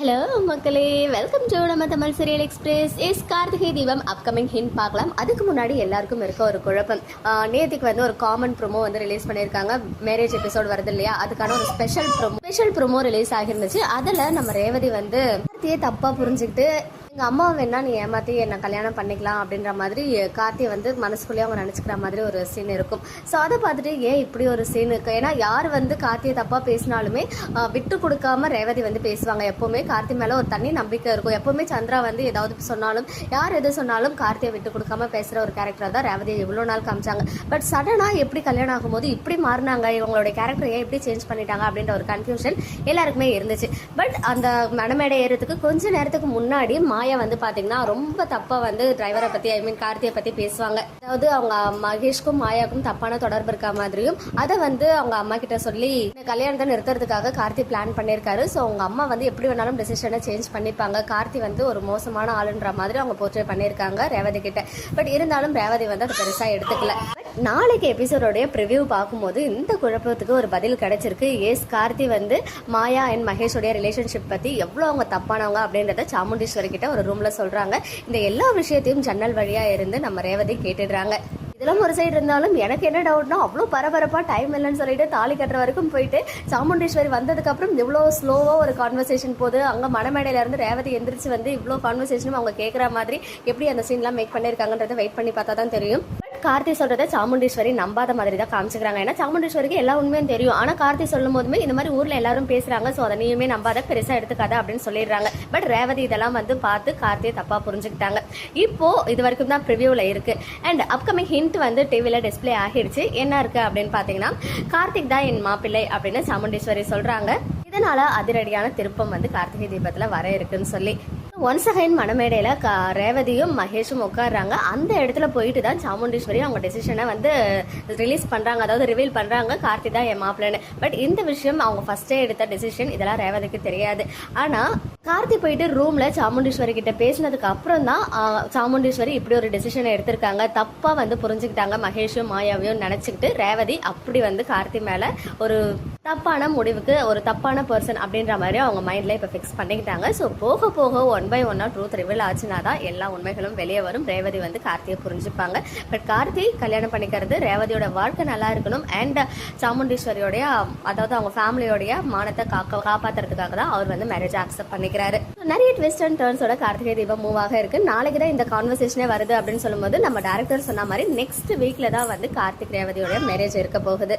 Hello மக்களே welcome to நம்ம Tamil serial express yes Karthigai Deepam upcoming hint பார்க்கலாம். அதுக்கு முன்னாடி எல்லாருக்கும் இருக்க ஒரு குழப்பம். நேத்திக்கு நேத்துக்கு வந்து ஒரு காமன் ப்ரோமோ வந்து ரிலீஸ் பண்ணியிருக்காங்க. மேரேஜ் எபிசோட் வருது இல்லையா? அதுக்கான ஒரு special promo special promo release ஆகிருந்துச்சு அதில் நம்ம ரேவதி வந்து கார்த்தியை தப்பாக புரிஞ்சுக்கிட்டு எங்கள் அம்மா வேணா நீ ஏமாற்றி என்னை கல்யாணம் பண்ணிக்கலாம் அப்படின்ற மாதிரி கார்த்தியை வந்து மனசுக்குள்ளேயே அவங்க நினச்சிக்கிற மாதிரி ஒரு சீன் இருக்கும். ஸோ அதை பார்த்துட்டு ஏன் இப்படி ஒரு சீன் இருக்கு? ஏன்னா யார் வந்து கார்த்தியை தப்பாக பேசினாலுமே விட்டு கொடுக்காம ரேவதி வந்து பேசுவாங்க. எப்போவுமே கார்த்தி மேலே ஒரு தண்ணி நம்பிக்கை இருக்கும். எப்போவுமே சந்திரா வந்து ஏதாவது சொன்னாலும் யார் எது சொன்னாலும் கார்த்தியை விட்டு கொடுக்காம பேசுகிற ஒரு கேரக்டர் தான் ரேவதியை இவ்வளோ நாள் காமிச்சாங்க. பட் சடனாக எப்படி கல்யாணம் ஆகும்போது இப்படி மாறினாங்க இவங்களோட கேரக்டர் ஏன் எப்படி சேஞ்ச் பண்ணிட்டாங்க அப்படின்ற ஒரு கன்ஃபியூஷன் எல்லாருக்குமே இருந்துச்சு. பட் அந்த மனமேடை ஏறதுக்கு கொஞ்ச நேரத்துக்கு முன்னாடி மாயா வந்து பாத்தீங்கன்னா ரொம்ப தப்பா வந்து டிரைவரை பத்தி ஐ மீன் கார்த்தியை பத்தி பேசுவாங்க. அதாவது அவங்க மகேஷ்க்கும் மாயாவுக்கும் தப்பான தொடர்பு இருக்க மாதிரியும் அதை வந்து அவங்க அம்மா கிட்ட சொல்லி கல்யாணத்தை நிறுத்துறதுக்காக கார்த்தி பிளான் பண்ணியிருக்காரு. ஸோ அவங்க அம்மா வந்து எப்படி வேணாலும் டெசிஷனை சேஞ்ச் பண்ணிப்பாங்க. கார்த்தி வந்து ஒரு மோசமான ஆளுன்ற மாதிரி அவங்க போர்ட்ரே பண்ணியிருக்காங்க ரேவதி கிட்ட. பட் இருந்தாலும் ரேவதி வந்து அதை பெருசா எடுத்துக்கல. நாளைக்கு எபிசோடோடைய ப்ரிவியூ பார்க்கும்போது இந்த குழப்பத்துக்கு ஒரு பதில் கிடைச்சிருக்கு. எஸ் கார்த்தி வந்து மாயா அண்ட் மகேஷோடைய ரிலேஷன்ஷிப் பற்றி எவ்வளோ அவங்க தப்பானவங்க அப்படின்றத சாமுண்டீஸ்வரி கிட்ட ஒரு ரூமில் சொல்கிறாங்க இந்த எல்லா விஷயத்தையும் ஜன்னல் வழியாக இருந்து நம்ம ரேவதி கேட்டுடுறாங்க. இதெல்லாம் ஒரு சைடு இருந்தாலும் எனக்கு என்ன டவுட்னா அவ்வளோ பரபரப்பாக டைம் இல்லைன்னு சொல்லிட்டு தாலி கட்டுற வரைக்கும் போயிட்டு சாமுண்டீஸ்வரி வந்ததுக்கப்புறம் இவ்வளோ ஸ்லோவாக ஒரு கான்வர்சேஷன் போது அங்கே மணமேடையில இருந்து ரேவதி எந்திரிச்சு வந்து இவ்வளோ கான்வர்சேஷனும் அவங்க கேட்குற மாதிரி எப்படி அந்த சீன்லாம் மேக் பண்ணியிருக்காங்கன்றதை வெயிட் பண்ணி பார்த்தா தான் தெரியும். கார்த்தி சொல்றத சாமுண்டீஸ்வரி நம்பாத மாதிரி தான் காமிச்சுக்கிறாங்க. ஏன்னா சாமுண்டீஸ்வரிக்கு எல்லா உண்மையும் தெரியும். ஆனால் கார்த்தி சொல்லும் போதுமே இந்த மாதிரி ஊரில் எல்லாரும் பேசுறாங்க. ஸோ அதை நீயுமே நம்பாத பெருசாக எடுத்துக்காத அப்படின்னு சொல்லிடுறாங்க. பட் ரேவதி இதெல்லாம் வந்து பார்த்து கார்த்தியை தப்பாக புரிஞ்சுக்கிட்டாங்க. இப்போ இது வரைக்கும் தான் ப்ரிவியூவில் இருக்கு. அண்ட் அப்கமிங் ஹிண்ட் வந்து டிவியில் டிஸ்ப்ளே ஆகிடுச்சு. என்ன இருக்கு அப்படின்னு பார்த்தீங்கன்னா கார்த்திக் தான் என் மாப்பிள்ளை அப்படின்னு சாமுண்டீஸ்வரி சொல்றாங்க. இதனால அதிரடியான திருப்பம் வந்து கார்த்திகை தீபத்தில் வர இருக்குன்னு சொல்லி. ஒன்ஸ் அகைன் மணமேடையில் க ரேவதியும் மகேஷும் உட்காடுறாங்க அந்த இடத்துல போயிட்டு தான் சாமுண்டீஸ்வரி அவங்க டெசிஷனை வந்து ரிலீஸ் பண்ணுறாங்க அதாவது ரிவீல் பண்ணுறாங்க கார்த்தி தான் என் மாப்பிள்ளைன்னு. பட் இந்த விஷயம் அவங்க ஃபஸ்ட்டே எடுத்த டெசிஷன் இதெல்லாம் ரேவதிக்கு தெரியாது. ஆனால் கார்த்தி போயிட்டு ரூமில் சாமுண்டீஸ்வரி கிட்ட பேசினதுக்கு அப்புறம் தான் சாமுண்டீஸ்வரி இப்படி ஒரு டெசிஷனை எடுத்திருக்காங்க. தப்பாக வந்து புரிஞ்சுக்கிட்டாங்க. மகேஷும் மாயாவையும் நினச்சிக்கிட்டு ரேவதி அப்படி வந்து கார்த்தி மேலே ஒரு தப்பான முடிவுக்கு ஒரு தப்பான பர்சன் அப்படின்ற மாதிரி அவங்க மைண்ட்ல இப்ப ஃபிக்ஸ் பண்ணிக்கிட்டாங்க. ஸோ போக போக ஒன் பை ஒன்னா ட்ரூத் ரிவீல் ஆச்சுனா தான் எல்லா உண்மைகளும் வெளியே வரும். ரேவதி வந்து கார்த்தியை புரிஞ்சுப்பாங்க. பட் கார்த்தி கல்யாணம் பண்ணிக்கிறது ரேவதியோட வாழ்க்கை நல்லா இருக்கணும். அண்ட் சாமுண்டீஸ்வரியோடைய அதாவது அவங்க ஃபேமிலியோடைய மானத்தை காக்க காப்பாற்றுறதுக்காக தான் அவர் வந்து மேரேஜ் அக்செப்ட் பண்ணிக்கிறாரு. நிறைய twist and டர்ன்ஸோட Karthigai Deepam move ஆக இருக்கு. நாளைக்கு தான் இந்த கான்வர்சேஷனே வருது அப்படின்னு சொல்லும்போது நம்ம டேரக்டர் சொன்ன மாதிரி நெக்ஸ்ட் வீக்ல தான் வந்து கார்த்திக் ரேவதியோட மேரேஜ் இருக்க போகுது.